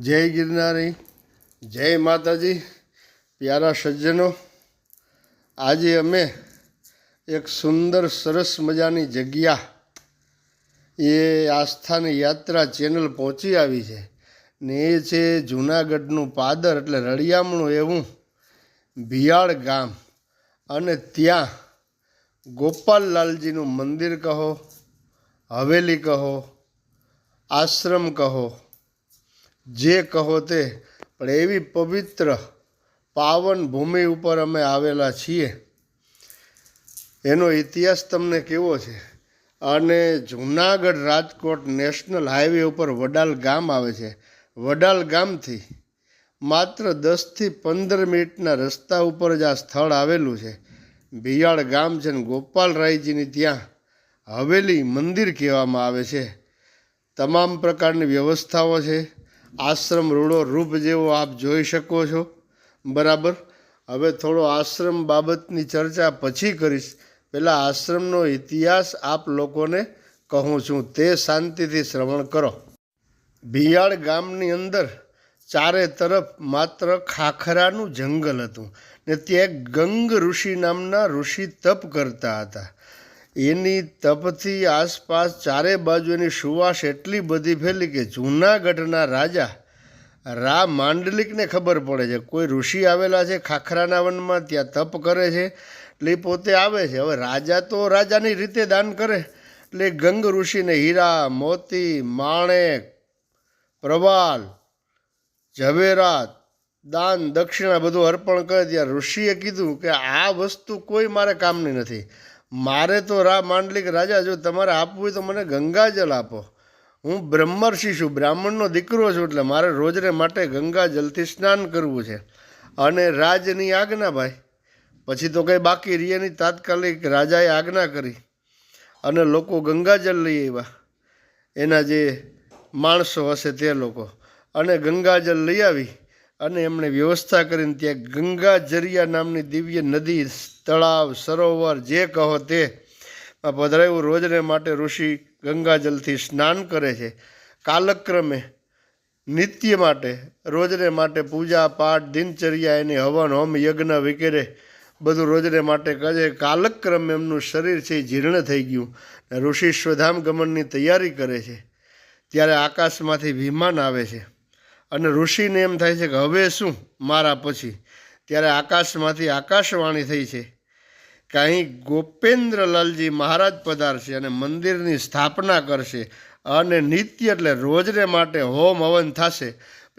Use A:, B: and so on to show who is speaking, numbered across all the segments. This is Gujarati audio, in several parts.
A: જય ગિરનારી, જય માતાજી, પ્યારા સજ્જનો. આજે અમે એક સુંદર, સરસ મજાની જગ્યા, એ આસ્થાની યાત્રા ચેનલ પહોંચી આવી છે. ને એ છે જૂનાગઢનું પાદર, એટલે રળિયામણું એવું ભિયાળ ગામ. અને ત્યાં ગોપાલલાલજીનું મંદિર કહો, હવેલી કહો, આશ્રમ કહો જે કહો તે, પણ એવી પવિત્ર પાવન ભૂમિ ઉપર અમે આવેલા છીએ. એનો ઇતિહાસ તમને કેવો છે? અને જુનાગઢ રાજકોટ નેશનલ હાઈવે ઉપર વડાલ ગામ આવે છે. વડાલ ગામથી માત્ર દસથી પંદર મિનિટના રસ્તા ઉપર જ આ સ્થળ આવેલું છે. ભિયાળ ગામ છે ને ગોપાલરાયજીની ત્યાં હવેલી મંદિર કહેવામાં આવે છે. તમામ પ્રકારની વ્યવસ્થાઓ છે. આશ્રમ રૂડો રૂપ જેવો આપ જોઈ શકો છો. બરાબર? હવે થોડો આશ્રમ બાબતની ચર્ચા પછી કરીશ. પહેલાં આશ્રમનો ઇતિહાસ આપ લોકોને કહું છું. તે શાંતિથી શ્રવણ કરો. ભિયાળ ગામની અંદર ચારે તરફ માત્ર ખાખરાનું જંગલ હતું ને ત્યાં ગંગ ઋષિ નામના ઋષિ તપ કરતા હતા. એની તપથી આસપાસ ચારે બાજુ એની સુવાસ એટલી બધી ફેલી કે જૂનાગઢના રાજા રા માંડલિકને ખબર પડે છે. કોઈ ઋષિ આવેલા છે ખાખરાના વનમાં, ત્યાં તપ કરે છે, એટલે પોતે આવે છે. હવે રાજા તો રાજાની રીતે દાન કરે, એટલે ગંગ ઋષિને હીરા, મોતી માણેક પ્રવાલ, ઝવેરાત, દાન, દક્ષિણા બધું અર્પણ કરે. ત્યાં ઋષિએ કીધું કે આ વસ્તુ કોઈ મારે કામની નથી. મારે તો રા માંડલિક રાજા, જો તમારે આપવું હોય તો મને ગંગાજલ આપો. હું બ્રહ્મર્ષિ છું, બ્રાહ્મણનો દીકરો છું, એટલે મારે રોજને માટે ગંગાજલથી સ્નાન કરવું છે. અને રાજની આજ્ઞા ભાઈ, પછી તો કંઈ બાકી રિયાની તાત્કાલિક રાજાએ આજ્ઞા કરી. અને લોકો ગંગાજલ લઈ આવ્યા. એના જે માણસો હશે તે લોકો. અને ગંગાજલ લઈ આવી. અને એમણે વ્યવસ્થા કરીને ત્યાં ગંગાજરિયા નામની દિવ્ય નદી, તળાવ, સરોવર જે કહો તે પધરાયું રોજને માટે ઋષિ ગંગાજલથી સ્નાન કરે છે. કાલક્રમે નિત્ય માટે, રોજને માટે પૂજા, પાઠ, દિનચર્યા, એની હવન, હોમ, યજ્ઞ વગેરે બધું રોજને માટે કરે. કાલક્રમે એમનું શરીર છે જીર્ણ થઈ ગયું. ઋષિ સ્વધામ ગમનની તૈયારી કરે છે. ત્યારે આકાશમાંથી વિમાન આવે છે. અને ઋષિને એમ થાય છે કે હવે શું? મારા પછી. ત્યારે આકાશમાંથી આકાશવાણી થઈ છે કે અહીં ગોપેન્દ્રલાલજી મહારાજ પધારશે અને મંદિરની સ્થાપના કરશે અને નિત્ય એટલે રોજને માટે હોમ હવન થશે.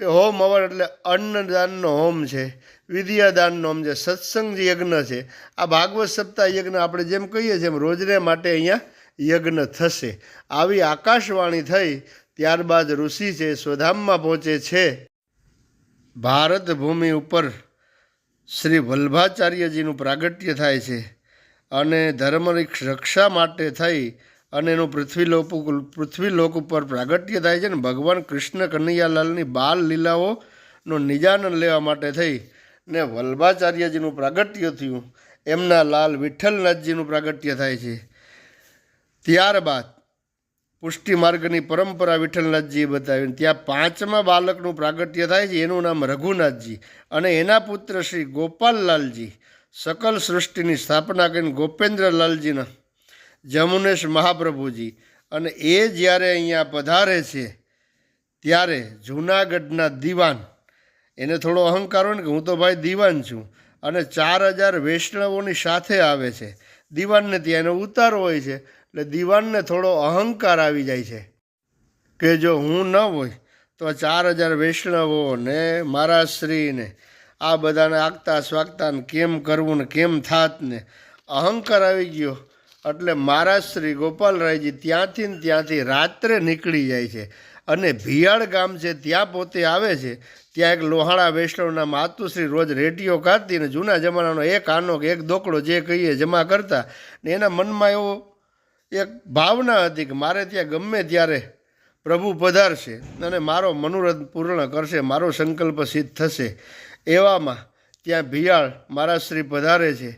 A: હોમ હવન એટલે અન્નદાનનો હોમ છે, વિદ્યાદાનનો હોમ છે, સત્સંગ યજ્ઞ છે. આ ભાગવત સપ્તાહ યજ્ઞ આપણે જેમ કહીએ છીએ એમ રોજને માટે અહીંયા યજ્ઞ થશે. આવી આકાશવાણી થઈ ત્યારબાદ ઋષિ છે સ્વધામમાં પહોંચે છે, ભારત ભૂમિ ઉપર શ્રી વલ્ભાચાર્યજીનું પ્રાગટ્ય થાય છે અને ધર્મની રક્ષા માટે થઈ અને એનું પૃથ્વીલોક પૃથ્વીલોક ઉપર પ્રાગટ્ય થાય છે ને ભગવાન કૃષ્ણ કનૈયાલાલની બાલ લીલાઓનો નિજાનંદ લેવા માટે થઈ ને વલ્ભાચાર્યજીનું પ્રાગટ્ય થયું. એમના લાલ વિઠ્ઠલનાથજીનું પ્રાગટ્ય થાય છે. ત્યારબાદ પુષ્ટિ માર્ગની પરંપરા વિઠ્ઠલનાથજીએ બતાવી ત્યાં પાંચમા બાલકનું પ્રાગટ્ય થાય છે, એનું નામ રઘુનાથજી અને એના પુત્ર શ્રી ગોપાલલાલજી. સકલ સૃષ્ટિની સ્થાપના કરીને ગોપેન્દ્રલાલજીના જમુનેશ મહાપ્રભુજી અને એ જ્યારે અહીંયા પધારે છે, ત્યારે જૂનાગઢના દીવાન. એને થોડો અહંકાર હોય ને કે હું તો ભાઈ દીવાન છું અને ચાર હજાર વૈષ્ણવોની સાથે આવે છે. દીવાનને ત્યાં એનો ઉતારો હોય છે. એટલે દીવાનને થોડો અહંકાર આવી જાય છે કે જો હું ન હોય તો ચાર હજાર વૈષ્ણવો ને મારા શ્રીને આ બધાને આગતા સ્વાગતા ને કેમ કરવું ને કેમ થાત ને? અહંકાર આવી ગયો. એટલે મારા શ્રી ગોપાલરાયજી ત્યાંથી ને ત્યાંથી રાત્રે નીકળી જાય છે. અને ભિયાળ ગામ છે, ત્યાં પોતે આવે છે. ત્યાં એક લોહાણા વૈષ્ણવના માતુશ્રી રોજ રેડિયો કાઢતી ને જૂના જમાનાનો એક આનો કે એક દોકડો જે કહીએ જમા કરતા ને એના મનમાં એવો એક ભાવના હતી કે મારે ત્યાં ગમે ત્યારે પ્રભુ પધારશે અને મારો મનોરથ પૂર્ણ કરશે, મારો સંકલ્પ સિદ્ધ થશે. એવામાં ત્યાં ભિયાળ મારા શ્રી પધારે છે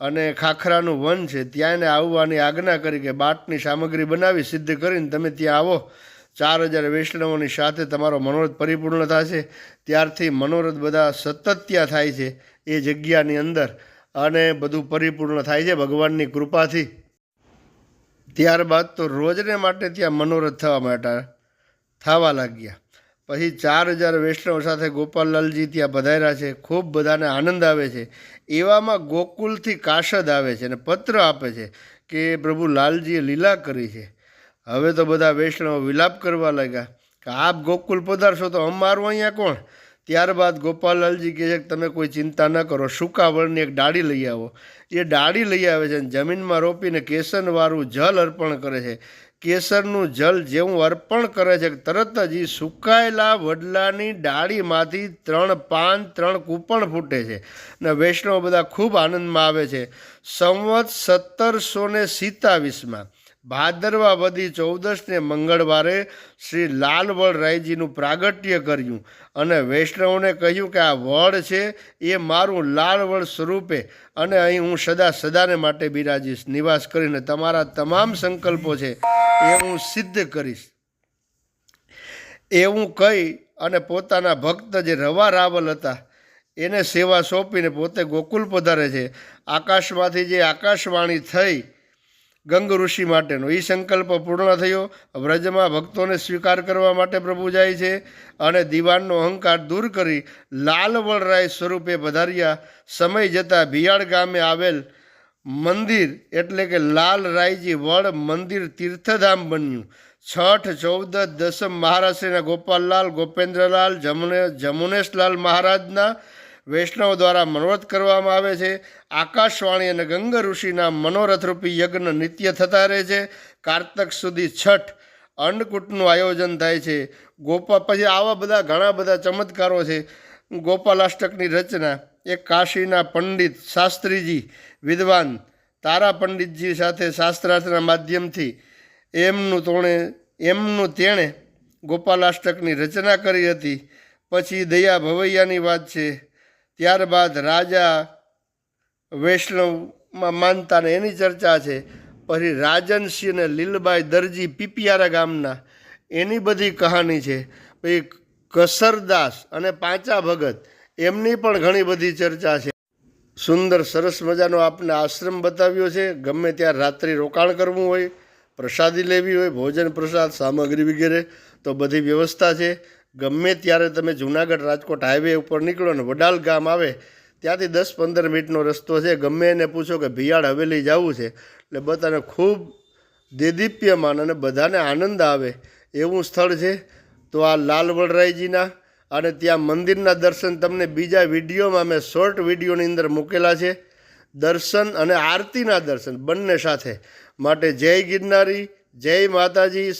A: અને ખાખરાનું વન છે. ત્યાં એને આવવાની આજ્ઞા કરી કે બાટની સામગ્રી બનાવી સિદ્ધ કરીને તમે ત્યાં આવો. ચાર હજાર વૈષ્ણવોની સાથે તમારો મનોરથ પરિપૂર્ણ થશે. ત્યારથી મનોરથ બધા સતત ત્યાં થાય છે એ જગ્યાની અંદર અને બધું પરિપૂર્ણ થાય છે ભગવાનની કૃપાથી. ત્યારબાદ તો રોજને માટે ત્યાં મનોરથ થવા માટે થવા લાગ્યા. પછી ચાર હજાર વૈષ્ણવ સાથે ગોપાલલાલજી ત્યાં પધાર્યા છે. ખૂબ બધાને આનંદ આવે છે. એવામાં ગોકુલથી કાશદ આવે છે અને પત્ર આપે છે કે પ્રભુ લાલજીએ લીલા કરી છે. હવે તો બધા વૈષ્ણવ વિલાપ કરવા લાગ્યા કે આપ ગોકુલ પધારશો તો અમારું અહીંયા કોણ? ત્યારબાદ ગોપાલલાલજી કહે છે કે તમે કોઈ ચિંતા ન કરો, સુકાવળની એક ડાળી લઈ આવો. એ ડાળી લઈ આવે છે અને જમીનમાં રોપીને કેસરવાળું જલ અર્પણ કરે છે. કેસરનું જલ જેવું અર્પણ કરે છે તરત જ એ સુકાયેલા વડલાની ડાળીમાંથી ત્રણ પાન, ત્રણ કૂપણ ફૂટે છે. અને વૈષ્ણવ બધા ખૂબ આનંદમાં આવે છે. સંવત સત્તરસો ને સિત્તાવીસમાં ભાદરવા વધી ચૌદસને મંગળવારે શ્રી લાલવડ રાયજીનું પ્રાગટ્ય કર્યું અને વૈષ્ણવને કહ્યું કે આ વડ છે, એ મારું લાલવડ સ્વરૂપે અને અહીં હું સદા સદાને માટે બિરાજીશ. નિવાસ કરીને તમારા તમામ સંકલ્પો છે, એ હું સિદ્ધ કરીશ. એવું કહી અને પોતાના ભક્ત જે રવા રાવલ હતા, એને સેવા સોંપીને પોતે ગોકુલ પધારે છે. આકાશમાંથી જે આકાશવાણી થઈ ગંગ ઋષિ માટેનો. એ સંકલ્પ પૂર્ણ થયો. વ્રજમાં ભક્તોને સ્વીકાર કરવા માટે પ્રભુ જાય છે અને દિવાનનો અહંકાર દૂર કરી લાલવળરાય સ્વરૂપે પધાર્યા. સમય જતાં ભિયાળ ગામે આવેલ મંદિર એટલે કે લાલ રાયજી વડ મંદિર તીર્થધામ બન્યું. છઠ, ચૌદ, દસમ મહારાષ્ટ્રના ગોપાલલાલ, ગોપેન્દ્રલાલ, જમુને, જમુનેશલાલ મહારાજના વૈષ્ણવ દ્વારા મનોરથ કરવામાં આવે છે. આકાશવાણી અને ગંગ ઋષિના મનોરથરૂપી યજ્ઞ નિત્ય થતા રહે છે. કારતક સુધી છઠ અન્નકૂટનું આયોજન થાય છે. ગોપા પછી આવા બધા ઘણા બધા ચમત્કારો છે. ગોપાલાષ્ટકની રચના એ કાશીના પંડિત શાસ્ત્રીજી, વિદ્વાન તારા પંડિતજી સાથે શાસ્ત્રાર્થના માધ્યમથી એમનું તોણે, એમનું તેણે ગોપાલાષ્ટકની રચના કરી હતી. પછી દયા ભવૈયાની વાત છે. ત્યારબાદ રાજા વૈષ્ણવમાં માનતા ને એની ચર્ચા છે. પછી રાજનસિંહ અને લીલબાઈ દરજી પીપિયારા ગામના, એની બધી કહાની છે. પછી કસરદાસ અને પાંચા ભગત, એમની પણ ઘણી બધી ચર્ચા છે. સુંદર સરસ મજાનો આપને આશ્રમ બતાવ્યો છે. ગમે ત્યાં રાત્રિ રોકાણ કરવું હોય, પ્રસાદી લેવી હોય, ભોજન પ્રસાદ, સામગ્રી વગેરે, તો બધી વ્યવસ્થા છે. ગમે ત્યારે તમે જુનાગઢ રાજકોટ હાઈવે ઉપર નીકળો ને વડાલ ગામ આવે, ત્યાંથી દસ પંદર મિનિટનો રસ્તો છે. ગમે એને પૂછો કે ભિયાળ હવેલી જવું છે, એટલે બધાને ખૂબ દેદીપ્યમાન અને બધાને આનંદ આવે એવું સ્થળ છે. તો આ લાલ વડરાયજીના અને ત્યાં મંદિરના દર્શન તમને બીજા વિડીયોમાં મેં શોર્ટ વિડીયોની અંદર મૂકેલા છે. દર્શન અને આરતીના દર્શન બંને સાથે. માટે જય ગિરનારી, જય માતાજી.